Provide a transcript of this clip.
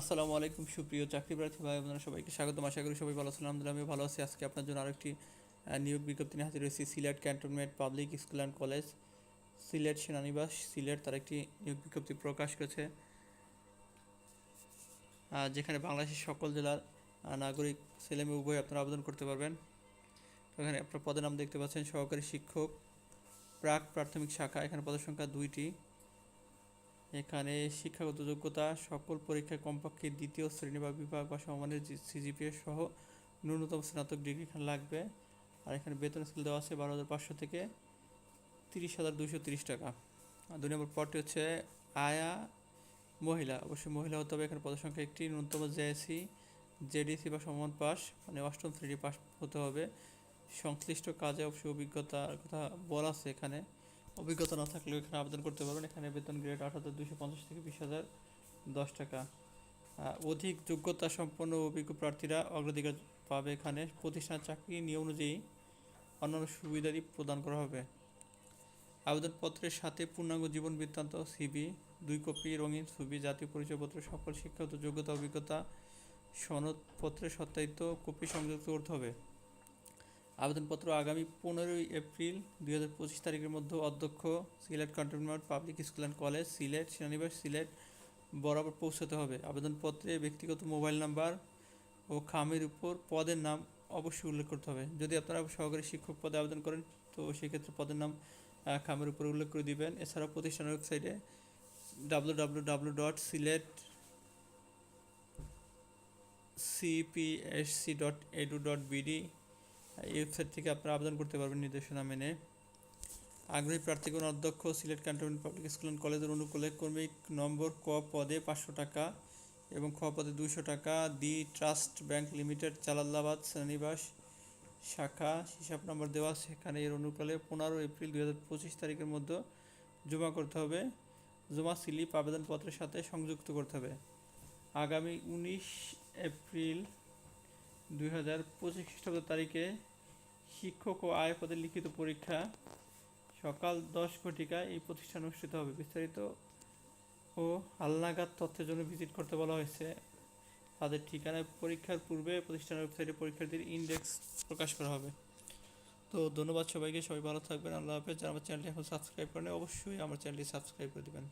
আসসালামু আলাইকুম, সুপ্রিয় চাকরি প্রার্থী ভাই আপনারা সবাইকে স্বাগতম। আশা করি সবাই ভালো আছেন। আলহামদুলিল্লাহ আমি ভালো আছি। আজকে আপনার জন্য আরেকটি নিয়োগ বিজ্ঞপ্তি নিয়ে হাজির হয়েছি। Sylhet cantonment public school and college, Sylhet সেনানিবাস, Sylhet তার একটি নিয়োগ বিজ্ঞপ্তি প্রকাশ করেছে। যেখানে বাংলাদেশের সকল জেলার নাগরিক ছেলেমেয়ে উভয় আপনারা আবেদন করতে পারবেন। এখানে আপনার পদের নাম দেখতে পাচ্ছেন, সহকারী শিক্ষক, প্রাক প্রাথমিক শাখা। এখানে পদের সংখ্যা দুইটি। এখানে শিক্ষাগত যোগ্যতা, সকল পরীক্ষায় কমপক্ষে দ্বিতীয় শ্রেণি বা বিভাগ বা সমানের সিজিপিএ সহ ন্যূনতম স্নাতক ডিগ্রি এখানে লাগবে। আর এখানে বেতন স্কেল দেওয়া আছে বারো হাজার পাঁচশো থেকে তিরিশ হাজার দুশো তিরিশ টাকা। আর দুই নম্বর পদটি হচ্ছে আয়া মহিলা। অবশ্যই মহিলা হতে হবে। এখানে পদসংখ্যা একটি, ন্যূনতম জেএসসি, জেডিসি বা সমান পাস মানে অষ্টম শ্রেণি পাস হতে হবে। সংশ্লিষ্ট কাজে অবশ্যই অভিজ্ঞতার কথা বলা আছে এখানে। অভিজ্ঞতা না থাকলেও এখানে আবেদন করতে পারবেন। এখানে বেতন গ্রেড আট হাজার দুশো পঞ্চাশ থেকে বিশ হাজার দশ টাকা। অধিক যোগ্যতা সম্পন্ন অভিজ্ঞ প্রার্থীরা অগ্রাধিকার পাবে এখানে। প্রতিষ্ঠান চাকরি নিয়ম অনুযায়ী অন্যান্য সুবিধাদি প্রদান করা হবে। আবেদনপত্রের সাথে পূর্ণাঙ্গ জীবন বৃত্তান্ত, সিবি, দুই কপি, রঙিন ছবি, জাতীয় পরিচয়পত্র, সকল শিক্ষাগত যোগ্যতা, অভিজ্ঞতা সনদপত্রে সত্যায়িত কপি সংযুক্ত করতে হবে। আবেদনপত্র আগামী পনেরোই এপ্রিল দুই হাজার পঁচিশ তারিখের মধ্যে অধ্যক্ষ, Sylhet cantonment public school and college, Sylhet সেনানিবাস Sylhet বরাবর পৌঁছাতে হবে। আবেদনপত্রে ব্যক্তিগত মোবাইল নাম্বার ও খামের উপর পদের নাম অবশ্যই উল্লেখ করতে হবে। যদি আপনারা সহকারী শিক্ষক পদে আবেদন করেন, তো সেক্ষেত্রে পদের নাম খামের উপর উল্লেখ করে দিবেন। এছাড়া প্রতিষ্ঠানের ওয়েবসাইটে W W W dot Sylhet CPSC dot edu dot BD এই ওয়েবসাইট থেকে আপনারা আবেদন করতে পারবেন নির্দেশনা মেনে। আগ্রহী প্রার্থীগণ, অধ্যক্ষ, Sylhet cantonment public school and কলেজের অনুকূলে কর্মিক নম্বর ক পদে পাঁচশো টাকা এবং খ পদে দুইশো টাকা দি ট্রাস্ট ব্যাংক লিমিটেড চালাল্লাবাদ শ্রেণীবাস শাখা, হিসাব নম্বর দেওয়া সেখানে এর অনুকূলে পনেরো এপ্রিল দুই হাজার পঁচিশ তারিখের মধ্যে জমা করতে হবে। জমা স্লিপ আবেদনপত্রের সাথে সংযুক্ত করতে হবে। আগামী উনিশ এপ্রিল দুই হাজার পঁচিশ তারিখে শিক্ষক ও আয় পদের লিখিত পরীক্ষা সকাল দশ ঘটিকায় এই প্রতিষ্ঠান অনুষ্ঠিত হবে। বিস্তারিত ও হালনাগাদ তথ্যের জন্য ভিজিট করতে বলা হয়েছে। তাদের ঠিকানায় পরীক্ষার পূর্বে প্রতিষ্ঠানের ওয়েবসাইটে পরীক্ষার্থীর ইন্ডেক্স প্রকাশ করা হবে। তো ধন্যবাদ সবাইকে, সবাই ভালো থাকবেন, আল্লাহ হাফেজ। যারা আমার চ্যানেলটি এখন সাবস্ক্রাইব করেন অবশ্যই আমার চ্যানেলটি সাবস্ক্রাইব করে দেবেন।